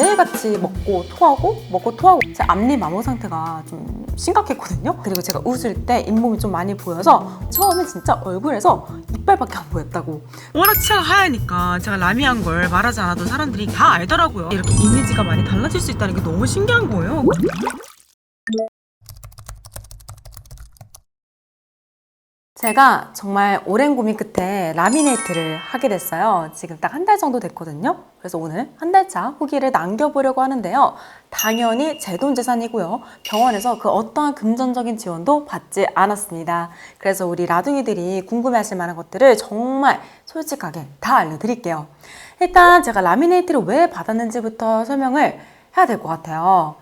매일같이 먹고 토하고 먹고 토하고 제 앞니 마모 상태가 좀 심각했거든요. 그리고 제가 웃을 때 잇몸이 좀 많이 보여서 처음에 진짜 얼굴에서 이빨밖에 안 보였다고. 워낙 치아가 하얘니까 제가 라미한 걸 말하지 않아도 사람들이 다 알더라고요. 이렇게 이미지가 많이 달라질 수 있다는 게 너무 신기한 거예요. 제가 정말 오랜 고민 끝에 라미네이트를 하게 됐어요. 지금 딱 한 달 정도 됐거든요. 그래서 오늘 한 달차 후기를 남겨보려고 하는데요. 당연히 제 돈 재산이고요. 병원에서 그 어떠한 금전적인 지원도 받지 않았습니다. 그래서 우리 라둥이들이 궁금해하실 만한 것들을 정말 솔직하게 다 알려드릴게요. 일단 제가 라미네이트를 왜 받았는지부터 설명을 해야 될 것 같아요.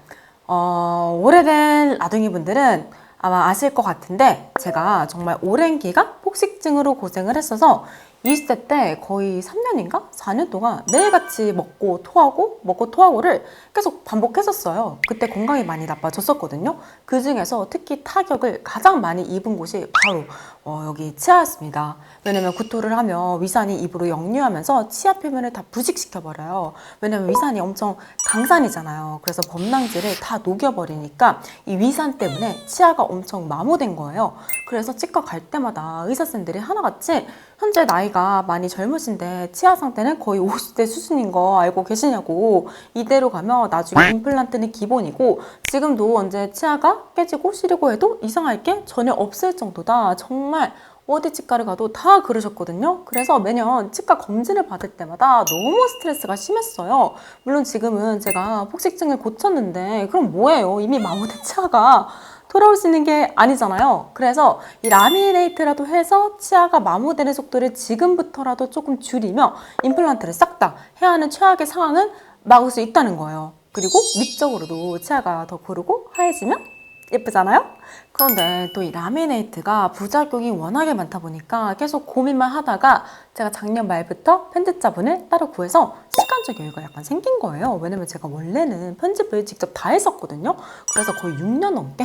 어, 오래된 라둥이 분들은 아마 아실 것 같은데 제가 정말 오랜 기간 폭식증으로 고생을 했어서 20대 때 거의 3년인가? 4년 동안 매일같이 먹고 토하고 먹고 토하고를 계속 반복했었어요. 그때 건강이 많이 나빠졌었거든요. 그 중에서 특히 타격을 가장 많이 입은 곳이 바로 어, 여기 치아였습니다. 왜냐면 구토를 하면 위산이 입으로 역류하면서 치아 표면을 다 부식시켜버려요. 왜냐면 위산이 엄청 강산이잖아요. 그래서 범랑질을 다 녹여버리니까 이 위산 때문에 치아가 엄청 마모된 거예요. 그래서 치과 갈 때마다 의사쌤들이 하나같이 현재 나이가 많이 젊으신데 치아 상태는 거의 50대 수준인 거 알고 계시냐고 이대로 가면 나중에 임플란트는 기본이고 지금도 언제 치아가 깨지고 시리고 해도 이상할 게 전혀 없을 정도다 정말 어디 치과를 가도 다 그러셨거든요. 그래서 매년 치과 검진을 받을 때마다 너무 스트레스가 심했어요. 물론 지금은 제가 폭식증을 고쳤는데 그럼 뭐예요? 이미 마모된 치아가 돌아올 수 있는 게 아니잖아요. 그래서 이 라미네이트라도 해서 치아가 마모되는 속도를 지금부터라도 조금 줄이며 임플란트를 싹 다 해야 하는 최악의 상황은 막을 수 있다는 거예요. 그리고 미적으로도 치아가 더 고르고 하얘지면 예쁘잖아요? 그런데 또 이 라미네이트가 부작용이 워낙에 많다 보니까 계속 고민만 하다가 제가 작년 말부터 편집자분을 따로 구해서 시간적 여유가 약간 생긴 거예요. 왜냐면 제가 원래는 편집을 직접 다 했었거든요. 그래서 거의 6년 넘게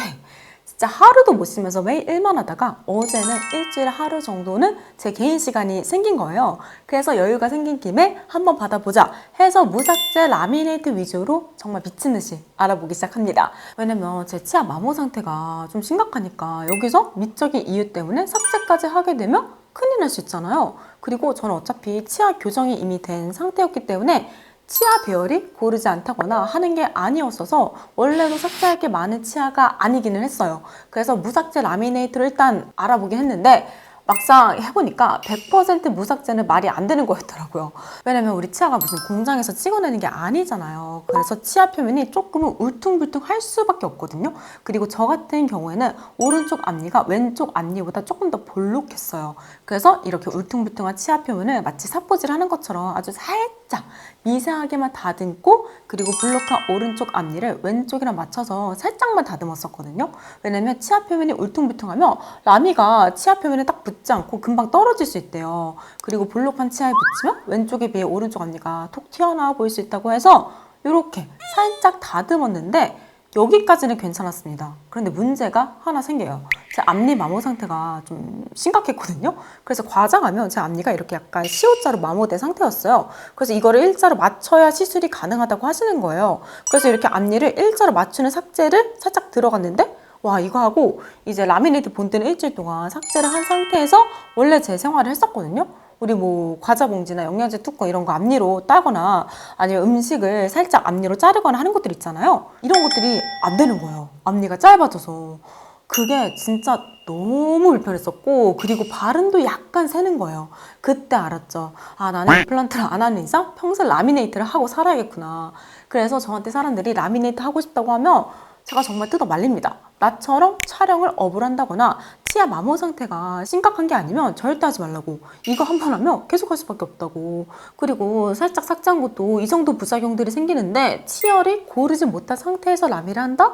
진짜 하루도 못 쉬면서 매일 일만 하다가 어제는 일주일에 하루 정도는 제 개인 시간이 생긴 거예요. 그래서 여유가 생긴 김에 한번 받아보자 해서 무삭제 라미네이트 위주로 정말 미친 듯이 알아보기 시작합니다. 왜냐면 제 치아 마모 상태가 좀 심각하니까 여기서 미적인 이유 때문에 삭제까지 하게 되면 큰일 날 수 있잖아요. 그리고 저는 어차피 치아 교정이 이미 된 상태였기 때문에 치아 배열이 고르지 않다거나 하는 게 아니었어서 원래도 삭제할 게 많은 치아가 아니기는 했어요. 그래서 무삭제 라미네이트를 일단 알아보긴 했는데 막상 해보니까 100% 무삭제는 말이 안 되는 거였더라고요. 왜냐면 우리 치아가 무슨 공장에서 찍어내는 게 아니잖아요. 그래서 치아 표면이 조금은 울퉁불퉁 할 수밖에 없거든요. 그리고 저 같은 경우에는 오른쪽 앞니가 왼쪽 앞니보다 조금 더 볼록했어요. 그래서 이렇게 울퉁불퉁한 치아 표면을 마치 사포질 하는 것처럼 아주 살짝 미세하게만 다듬고 그리고 볼록한 오른쪽 앞니를 왼쪽이랑 맞춰서 살짝만 다듬었었거든요. 왜냐면 치아 표면이 울퉁불퉁하면 라미가 치아 표면에 딱 붙지 않고 금방 떨어질 수 있대요. 그리고 볼록한 치아에 붙이면 왼쪽에 비해 오른쪽 앞니가 톡 튀어나와 보일 수 있다고 해서 이렇게 살짝 다듬었는데 여기까지는 괜찮았습니다. 그런데 문제가 하나 생겨요. 제 앞니 마모 상태가 좀 심각했거든요. 그래서 과장하면 제 앞니가 이렇게 약간 시옷자로 마모된 상태였어요. 그래서 이거를 일자로 맞춰야 시술이 가능하다고 하시는 거예요. 그래서 이렇게 앞니를 일자로 맞추는 삭제를 살짝 들어갔는데 와 이거 하고 이제 라미네이트 본때는 일주일 동안 삭제를 한 상태에서 원래 제 생활을 했었거든요. 우리 뭐 과자 봉지나 영양제 뚜껑 이런 거 앞니로 따거나 아니면 음식을 살짝 앞니로 자르거나 하는 것들 있잖아요. 이런 것들이 안 되는 거예요. 앞니가 짧아져서. 그게 진짜 너무 불편했었고 그리고 발음도 약간 새는 거예요. 그때 알았죠. 아 나는 임플란트를 안 하는 이상 평생 라미네이트를 하고 살아야겠구나. 그래서 저한테 사람들이 라미네이트 하고 싶다고 하면 제가 정말 뜯어 말립니다. 나처럼 촬영을 업을 한다거나 치아 마모 상태가 심각한 게 아니면 절대 하지 말라고. 이거 한 번 하면 계속 할 수밖에 없다고. 그리고 살짝 삭제한 것도 이 정도 부작용들이 생기는데 치열이 고르지 못한 상태에서 라미를 한다?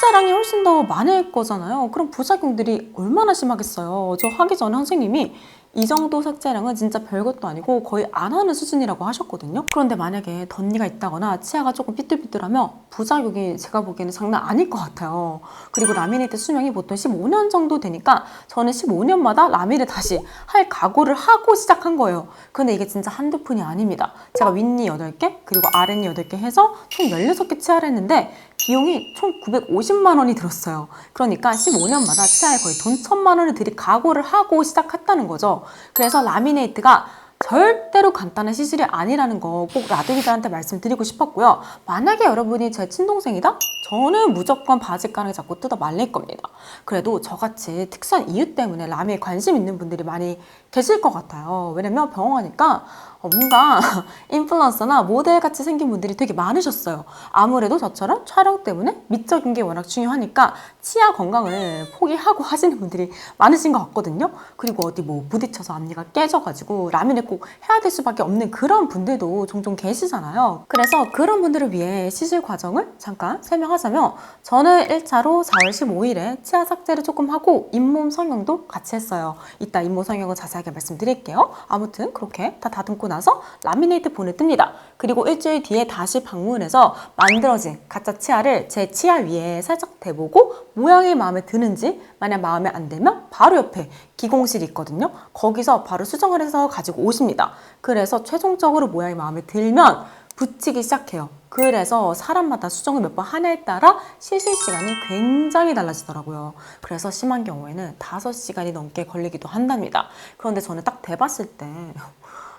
삭제량이 훨씬 더 많을 거잖아요. 그럼 부작용들이 얼마나 심하겠어요. 저 하기 전에 선생님이 이 정도 삭제량은 진짜 별것도 아니고 거의 안 하는 수준이라고 하셨거든요. 그런데 만약에 덧니가 있다거나 치아가 조금 삐뚤삐뚤하면 부작용이 제가 보기에는 장난 아닐 것 같아요. 그리고 라미네이트 수명이 보통 15년 정도 되니까 저는 15년마다 라미를 다시 할 각오를 하고 시작한 거예요. 근데 이게 진짜 한두 푼이 아닙니다. 제가 윗니 8개 그리고 아랫니 8개 해서 총 16개 치아를 했는데 비용이 총 950만 원이 들었어요. 그러니까 15년마다 치아에 거의 돈 천만 원을 들이 각오를 하고 시작했다는 거죠. 그래서 라미네이트가 절대로 간단한 시술이 아니라는 거 꼭 라드기들한테 말씀드리고 싶었고요. 만약에 여러분이 제 친동생이다? 저는 무조건 바지가랑이 잡고 뜯어 말릴 겁니다. 그래도 저같이 특수한 이유 때문에 라미에 관심 있는 분들이 많이 계실 것 같아요. 왜냐면 병원 가니까 어, 뭔가 인플루언서나 모델 같이 생긴 분들이 되게 많으셨어요. 아무래도 저처럼 촬영 때문에 미적인 게 워낙 중요하니까 치아 건강을 포기하고 하시는 분들이 많으신 것 같거든요. 그리고 어디 뭐 부딪혀서 앞니가 깨져가지고 라면을 꼭 해야 될 수밖에 없는 그런 분들도 종종 계시잖아요. 그래서 그런 분들을 위해 시술 과정을 잠깐 설명하자면 저는 1차로 4월 15일에 치아 삭제를 조금 하고 잇몸 성형도 같이 했어요. 이따 잇몸 성형은 자세 하게 말씀드릴게요. 아무튼 그렇게 다 다듬고 나서 라미네이트 본을 뜹니다. 그리고 일주일 뒤에 다시 방문해서 만들어진 가짜 치아를 제 치아 위에 살짝 대보고 모양이 마음에 드는지 만약 마음에 안 들면 바로 옆에 기공실이 있거든요. 거기서 바로 수정을 해서 가지고 오십니다. 그래서 최종적으로 모양이 마음에 들면 붙이기 시작해요. 그래서 사람마다 수정을 몇 번 하냐에 따라 시술 시간이 굉장히 달라지더라고요. 그래서 심한 경우에는 5시간이 넘게 걸리기도 한답니다. 그런데 저는 딱 대봤을 때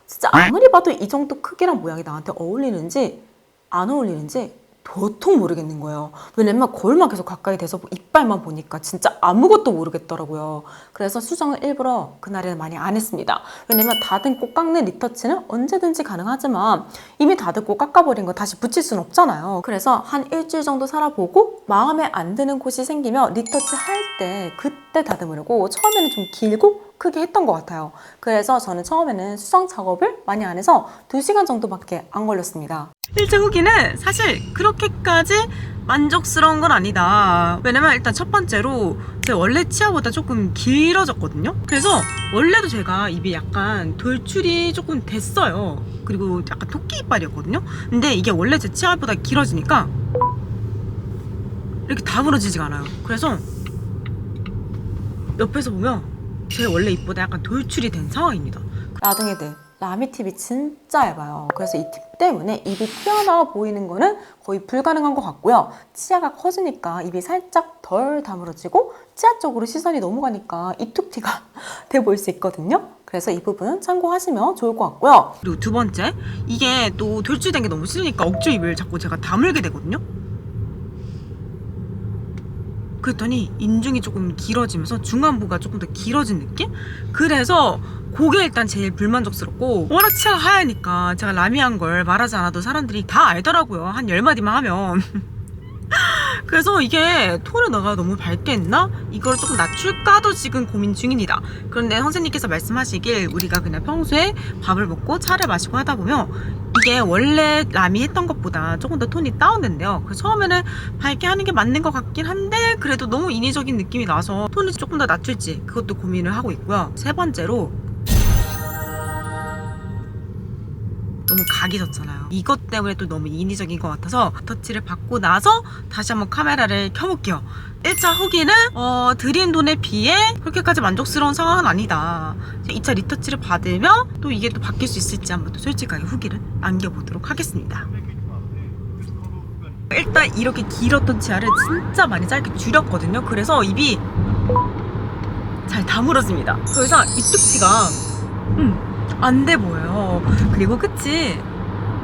진짜 아무리 봐도 이 정도 크기랑 모양이 나한테 어울리는지 안 어울리는지 도통 모르겠는 거예요. 왜냐면 거울만 계속 가까이 대서 이빨만 보니까 진짜 아무것도 모르겠더라고요. 그래서 수정을 일부러 그날에는 많이 안 했습니다. 왜냐면 다듬고 깎는 리터치는 언제든지 가능하지만 이미 다듬고 깎아버린 거 다시 붙일 수는 없잖아요. 그래서 한 일주일 정도 살아보고 마음에 안 드는 곳이 생기면 리터치 할 때 그때 다듬으려고 처음에는 좀 길고 크게 했던 것 같아요. 그래서 저는 처음에는 수정 작업을 많이 안 해서 2시간 정도밖에 안 걸렸습니다. 1차 후기는 사실 그렇게까지 만족스러운 건 아니다. 왜냐면 일단 첫 번째로 제 원래 치아보다 조금 길어졌거든요. 그래서 원래도 제가 입이 약간 돌출이 조금 됐어요. 그리고 약간 토끼 이빨이었거든요. 근데 이게 원래 제 치아보다 길어지니까 이렇게 다물어지지가 않아요. 그래서 옆에서 보면 제 원래 입보다 약간 돌출이 된 상황입니다. 나둥이들 라미 팁이 진짜 얇아요. 그래서 이 팁 때문에 입이 튀어나와 보이는 거는 거의 불가능한 것 같고요. 치아가 커지니까 입이 살짝 덜 다물어지고 치아 쪽으로 시선이 넘어가니까 이툭튀가 돼 보일 수 있거든요. 그래서 이 부분 참고하시면 좋을 것 같고요. 그리고 두 번째, 이게 또 돌출된 게 너무 싫으니까 억지 입을 자꾸 제가 다물게 되거든요. 그랬더니 인중이 조금 길어지면서 중안부가 조금 더 길어진 느낌? 그래서 그게 일단 제일 불만족스럽고 워낙 치아가 하얘니까 제가 라미한 걸 말하지 않아도 사람들이 다 알더라고요. 한 열마디만 하면. 그래서 이게 내가 너무 밝게 했나? 이걸 조금 낮출까도 지금 고민 중입니다. 그런데 선생님께서 말씀하시길 우리가 그냥 평소에 밥을 먹고 차를 마시고 하다 보면 이게 원래 라미 했던 것보다 조금 더 톤이 다운된대요. 그래서 처음에는 밝게 하는 게 맞는 것 같긴 한데 그래도 너무 인위적인 느낌이 나서 톤을 조금 더 낮출지 그것도 고민을 하고 있고요. 세 번째로 너무 각이 졌잖아요. 이것 때문에 또 너무 인위적인 것 같아서 터치를 받고 나서 다시 한번 카메라를 켜볼게요. 1차 후기는 어, 드린 돈에 비해 그렇게까지 만족스러운 상황은 아니다. 2차 리터치를 받으면 또 이게 또 바뀔 수 있을지 한번 또 솔직하게 후기를 남겨보도록 하겠습니다. 일단 이렇게 길었던 치아를 진짜 많이 짧게 줄였거든요. 그래서 입이 잘 다물어집니다. 그래서 이뚝치가 음, 안 돼 보여요. 그리고 끝이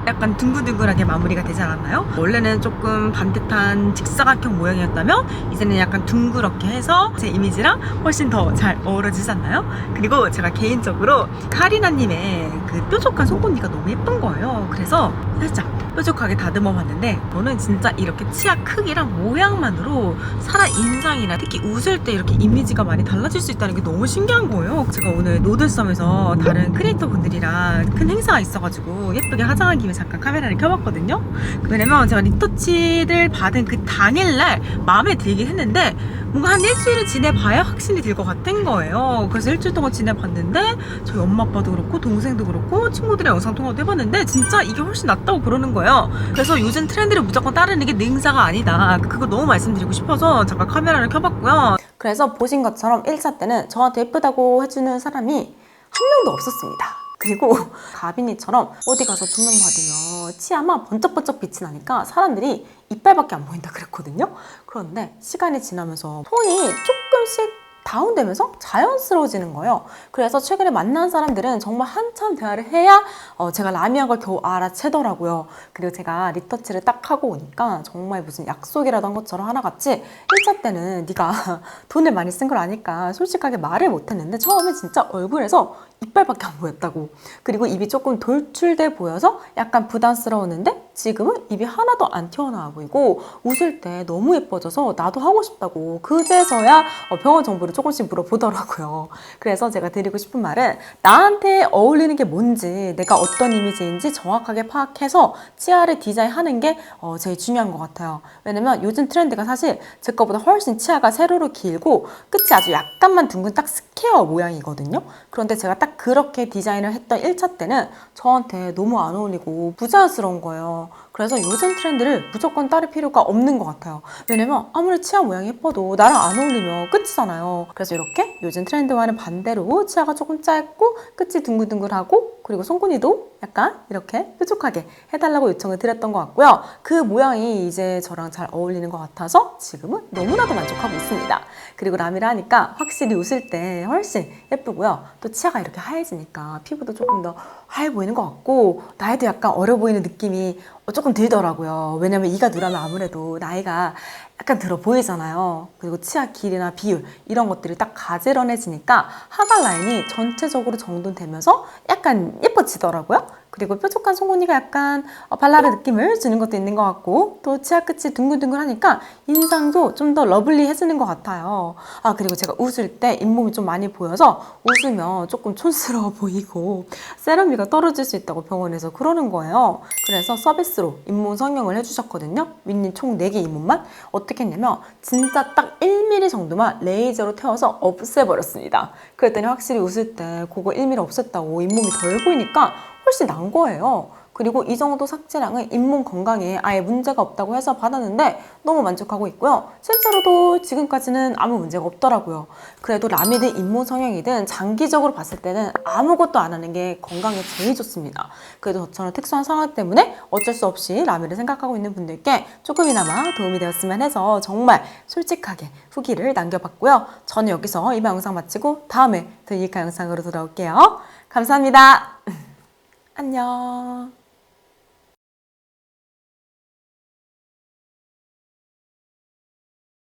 약간 둥글둥글하게 마무리가 되지 않았나요? 원래는 조금 반듯한 직사각형 모양이었다면 이제는 약간 둥그렇게 해서 제 이미지랑 훨씬 더 잘 어우러지지 않나요? 그리고 제가 개인적으로 카리나님의 그 뾰족한 손꼽니가 너무 예쁜 거예요. 그래서 살짝 뾰족하게 다듬어 봤는데 저는 진짜 이렇게 치아 크기랑 모양만으로 사람 인상이나 특히 웃을 때 이렇게 이미지가 많이 달라질 수 있다는 게 너무 신기한 거예요. 제가 오늘 노들섬에서 다른 크리에이터 분들이랑 큰 행사가 있어가지고 예쁘게 화장한 김에 잠깐 카메라를 켜봤거든요. 왜냐면 제가 리터치를 받은 그 당일날 마음에 들긴 했는데 뭔가 한 일주일을 지내봐야 확신이 들 것 같은 거예요. 그래서 일주일 동안 지내봤는데 저희 엄마 아빠도 그렇고 동생도 그렇고 친구들이랑 영상 통화도 해봤는데 진짜 이게 훨씬 낫다 고 그러는 거예요. 그래서 요즘 트렌드를 무조건 따르는 게 능사가 아니다. 그거 너무 말씀드리고 싶어서 잠깐 카메라를 켜봤고요. 그래서 보신 것처럼 1차 때는 저한테 예쁘다고 해주는 사람이 한 명도 없었습니다. 그리고 가빈이처럼 어디 가서 조명 받으면 치아만 번쩍번쩍 빛이 나니까 사람들이 이빨밖에 안 보인다 그랬거든요. 그런데 시간이 지나면서 톤이 조금씩 다운되면서 자연스러워지는 거예요. 그래서 최근에 만난 사람들은 정말 한참 대화를 해야 어, 제가 라미한 걸 겨우 알아채더라고요. 그리고 제가 리터치를 딱 하고 오니까 정말 무슨 약속이라도 한 것처럼 하나같이 1차 때는 네가 돈을 많이 쓴 걸 아니까 솔직하게 말을 못했는데 처음에 진짜 얼굴에서 이빨밖에 안 보였다고. 그리고 입이 조금 돌출돼 보여서 약간 부담스러웠는데 지금은 입이 하나도 안 튀어나와 보이고 웃을 때 너무 예뻐져서 나도 하고 싶다고 그제서야 어, 병원 정보를 조금씩 물어보더라고요. 그래서 제가 드리고 싶은 말은 나한테 어울리는 게 뭔지 내가 어떤 이미지인지 정확하게 파악해서 치아를 디자인하는 게 어, 제일 중요한 것 같아요. 왜냐면 요즘 트렌드가 사실 제 거보다 훨씬 치아가 세로로 길고 끝이 아주 약간만 둥근 딱 스퀘어 모양이거든요. 그런데 제가 딱 그렇게 디자인을 했던 1차 때는 저한테 너무 안 어울리고 부자연스러운 거예요. 그래서 요즘 트렌드를 무조건 따를 필요가 없는 것 같아요. 왜냐면 아무리 치아 모양이 예뻐도 나랑 안 어울리면 끝이잖아요. 그래서 이렇게 요즘 트렌드와는 반대로 치아가 조금 짧고 끝이 둥글둥글하고 그리고 송곳니도 약간 이렇게 뾰족하게 해달라고 요청을 드렸던 것 같고요. 그 모양이 이제 저랑 잘 어울리는 것 같아서 지금은 너무나도 만족하고 있습니다. 그리고 라미를 하니까 확실히 웃을 때 훨씬 예쁘고요. 또 치아가 이렇게 하얘지니까 피부도 조금 더 하얘 보이는 것 같고 나이도 약간 어려 보이는 느낌이 어, 조금 들더라고요. 왜냐면 이가 누라면 아무래도 나이가 약간 들어 보이잖아요. 그리고 치아 길이나 비율 이런 것들이 딱 가지런해지니까 하관 라인이 전체적으로 정돈되면서 약간 예 뻐지더라고요. 그리고 뾰족한 송곳니가 약간 어, 발랄한 느낌을 주는 것도 있는 것 같고 또 치아 끝이 둥글둥글하니까 인상도 좀 더 러블리해지는 것 같아요. 아 그리고 제가 웃을 때 잇몸이 좀 많이 보여서 웃으면 조금 촌스러워 보이고 세럼비가 떨어질 수 있다고 병원에서 그러는 거예요. 그래서 서비스로 잇몸 성형을 해주셨거든요. 윗니 총 4개 잇몸만 어떻게 했냐면 진짜 딱 1mm 정도만 레이저로 태워서 없애버렸습니다. 그랬더니 확실히 웃을 때 그거 1mm 없앴다고 잇몸이 덜 보이 니까 훨씬 난 거예요. 그리고 이 정도 삭제량은 잇몸 건강에 아예 문제가 없다고 해서 받았는데 너무 만족하고 있고요. 실제로도 지금까지는 아무 문제가 없더라고요. 그래도 라미든 잇몸 성형이든 장기적으로 봤을 때는 아무것도 안 하는 게 건강에 제일 좋습니다. 그래도 저처럼 특수한 상황 때문에 어쩔 수 없이 라미를 생각하고 있는 분들께 조금이나마 도움이 되었으면 해서 정말 솔직하게 후기를 남겨봤고요. 저는 여기서 이번 영상 마치고 다음에 더 유익한 영상으로 돌아올게요. 감사합니다. 안녕.